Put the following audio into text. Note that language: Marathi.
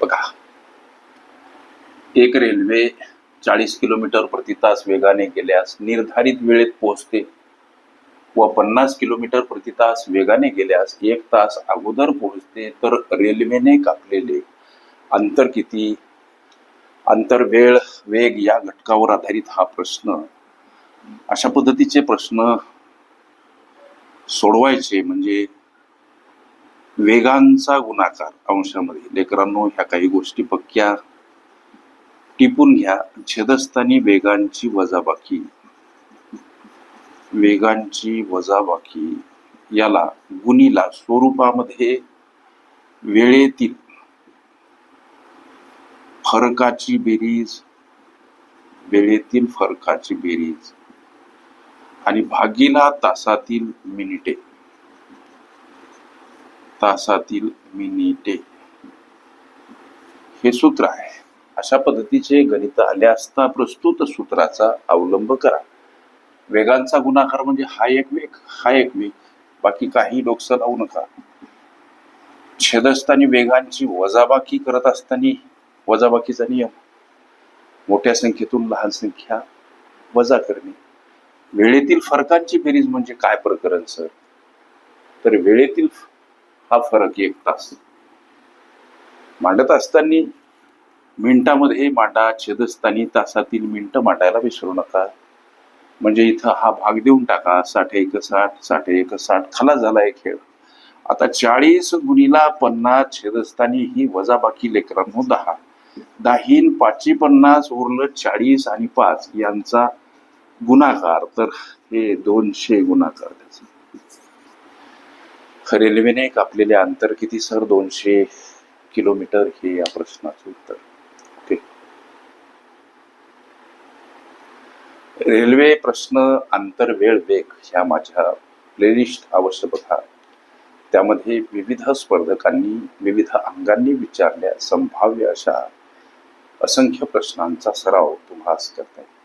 बघा. एक रेल्वे चाळीस किलोमीटर प्रति तास वेगाने गेल्यास निर्धारित वेळेत पोहोचते व पन्नास किलोमीटर प्रति तास वेगाने गेल्यास एक तास अगोदर पोहोचते तर रेल्वेने कापलेले अंतर किती? अंतर वेळ वेग या घटकावर आधारित हा प्रश्न. अशा पद्धतीचे प्रश्न सोडवायचे म्हणजे वेगांचा गुणाकार अंशामध्ये. लेकरांनो ह्या काही गोष्टी पक्क्या. टिपून घ्या. छेदस्थानी वेगांची वजाबाकी. वेगांची वजाबाकी याला गुणीला स्वरूपामध्ये वेळेतील फरकाची बेरीज वेळेतील फरकाची बेरीज आणि भागीला तासातील मिनिटे. तासातील मिनिटे हे सूत्र आहे. अशा पद्धतीचे गणित आले असता प्रस्तुत सूत्राचा अवलंब करा. वेगांचा गुणाकार म्हणजे हा एक वेग हा एक वेग. बाकी काही डोकसं लावू नका. छेदस्थानी वेगांची वजाबाकी करत असताना वजाबाकीचा नियम. मोठ्या संख्येतून लहान संख्या वजा करणे. वेळेतील फरकांची बेरीज म्हणजे काय प्रकरण सर? तर वेळेतील हा फरक एक तास. मांडत असताना मिनिटामध्ये मांडा छेदस्थानी तासातील मिनिटं मांडायला विसरू नका. म्हणजे इथं हा भाग देऊन टाका. साठ एक साठ साठ एक साठ. खाला झालाय खेळ. आता चाळीस गुणीला पन्नास छेदस्थानी ही वजाबाकी लेकरांनो दहा. दाहीन पाचशे पन्नास उरलं चाळीस आणि पाच यांचा गुणाकार. तर हे दोनशे गुणाकार. त्याचा रेल्वेने कापलेले अंतर किती सर? दोनशे किलोमीटर हे या प्रश्नाचं उत्तर. ओके रेल्वे प्रश्न अंतर वेळ वेग ह्या माझ्या प्लेलिस्ट अवश्य बघा. त्यामध्ये विविध स्पर्धकांनी विविध अंगांनी विचारल्या संभाव्य अशा असंख्य प्रश्नांचा सराव तुम्हाला करता येईल.